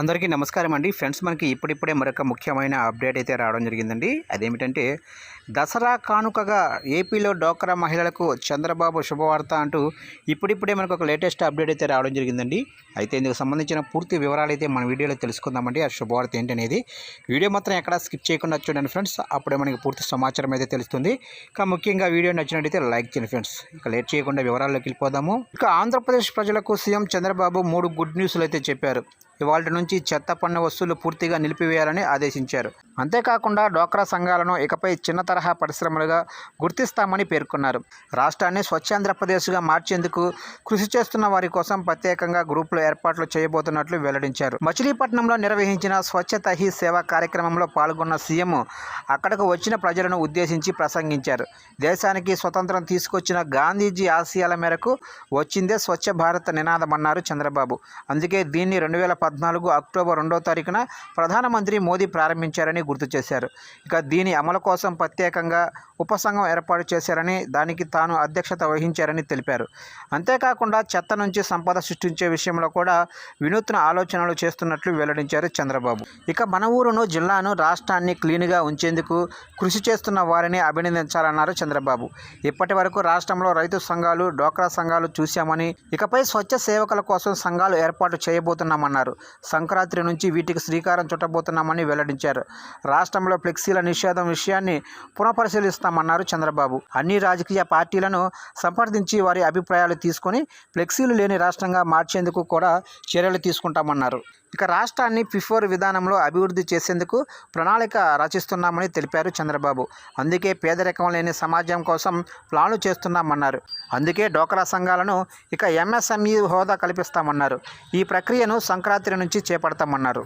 అందరికీ నమస్కారం అండి. ఫ్రెండ్స్ మనకి ఇప్పుడిప్పుడే మరొక ముఖ్యమైన అప్డేట్ అయితే రావడం జరిగిందండి. అదేమిటంటే దసరా కానుకగా ఏపీలో డోక్రా మహిళలకు చంద్రబాబు శుభవార్త అంటూ ఇప్పుడిప్పుడే మనకు ఒక లేటెస్ట్ అప్డేట్ అయితే రావడం జరిగిందండి. అయితే ఇందుకు సంబంధించిన పూర్తి వివరాలు అయితే మన వీడియోలో తెలుసుకుందామండి. ఆ శుభవార్త ఏంటనేది. వీడియో మాత్రం ఎక్కడ స్కిప్ చేయకుండా చూడండి ఫ్రెండ్స్. అప్పుడే మనకి పూర్తి సమాచారం అయితే తెలుస్తుంది. ఇక ముఖ్యంగా వీడియో నచ్చినట్టయితే లైక్ చేయండి ఫ్రెండ్స్. ఇక లేట్ చేయకుండా వివరాల్లోకి వెళ్ళిపోదాము. ఇక ఆంధ్రప్రదేశ్ ప్రజలకు సీఎం చంద్రబాబు మూడు గుడ్ న్యూస్లు అయితే చెప్పారు. ఇవాళ నుంచి చెత్త పన్ను వస్తువులు పూర్తిగా నిలిపివేయాలని ఆదేశించారు. అంతేకాకుండా డోక్రా సంఘాలను ఇకపై చిన్న తరహా పరిశ్రమలుగా గుర్తిస్తామని పేర్కొన్నారు. రాష్ట్రాన్ని స్వచ్ఛాంధ్రప్రదేశ్గా మార్చేందుకు కృషి చేస్తున్న వారి కోసం ప్రత్యేకంగా గ్రూపులు ఏర్పాట్లు చేయబోతున్నట్లు వెల్లడించారు. మచిలీపట్నంలో నిర్వహించిన స్వచ్ఛత హీ సేవ కార్యక్రమంలో పాల్గొన్న సీఎం అక్కడకు వచ్చిన ప్రజలను ఉద్దేశించి ప్రసంగించారు. దేశానికి స్వతంత్రం తీసుకొచ్చిన గాంధీజీ ఆశయాల మేరకు వచ్చిందే స్వచ్ఛ భారత్ నినాదమన్నారు చంద్రబాబు. అందుకే దీన్ని రెండు వేల పద్నాలుగు అక్టోబర్ రెండో తారీఖున ప్రధానమంత్రి మోదీ ప్రారంభించారని గుర్తు చేశారు. ఇక దీని అమలు కోసం ప్రత్యేకంగా ఉపసంఘం ఏర్పాటు చేశారని దానికి తాను అధ్యక్షత వహించారని తెలిపారు. అంతేకాకుండా చెత్త నుంచి సంపద సృష్టించే విషయంలో కూడా వినూత్న ఆలోచనలు చేస్తున్నట్లు వెల్లడించారు చంద్రబాబు. ఇక మన ఊరును జిల్లాను రాష్ట్రాన్ని క్లీన్గా ఉంచేందుకు కృషి చేస్తున్న వారిని అభినందించాలన్నారు చంద్రబాబు. ఇప్పటి వరకు రాష్ట్రంలో రైతు సంఘాలు డోక్రా సంఘాలు చూశామని ఇకపై స్వచ్ఛ సేవకుల కోసం సంఘాలు ఏర్పాటు చేయబోతున్నామన్నారు. సంక్రాంతి నుంచి వీటికి శ్రీకారం చుట్టబోతున్నామని వెల్లడించారు. రాష్ట్రంలో ఫ్లెక్సీల నిషేధం విషయాన్ని పునఃపరిశీలిస్తామన్నారు చంద్రబాబు. అన్ని రాజకీయ పార్టీలను సంప్రదించి వారి అభిప్రాయాలు తీసుకొని ఫ్లెక్సీలు లేని రాష్ట్రంగా మార్చేందుకు కూడా చర్యలు తీసుకుంటామన్నారు. ఇక రాష్ట్రాన్ని పిఫోర్ విధానంలో అభివృద్ధి చేసేందుకు ప్రణాళిక రచిస్తున్నామని తెలిపారు చంద్రబాబు. అందుకే పేదరికం లేని సమాజం కోసం ప్లాన్లు చేస్తున్నామన్నారు. అందుకే డోకరా సంఘాలను ఇక ఎంఎస్ఎంఈ హోదా కల్పిస్తామన్నారు. ఈ ప్రక్రియను సంక్రాంతి నుంచి చేపడతామన్నారు.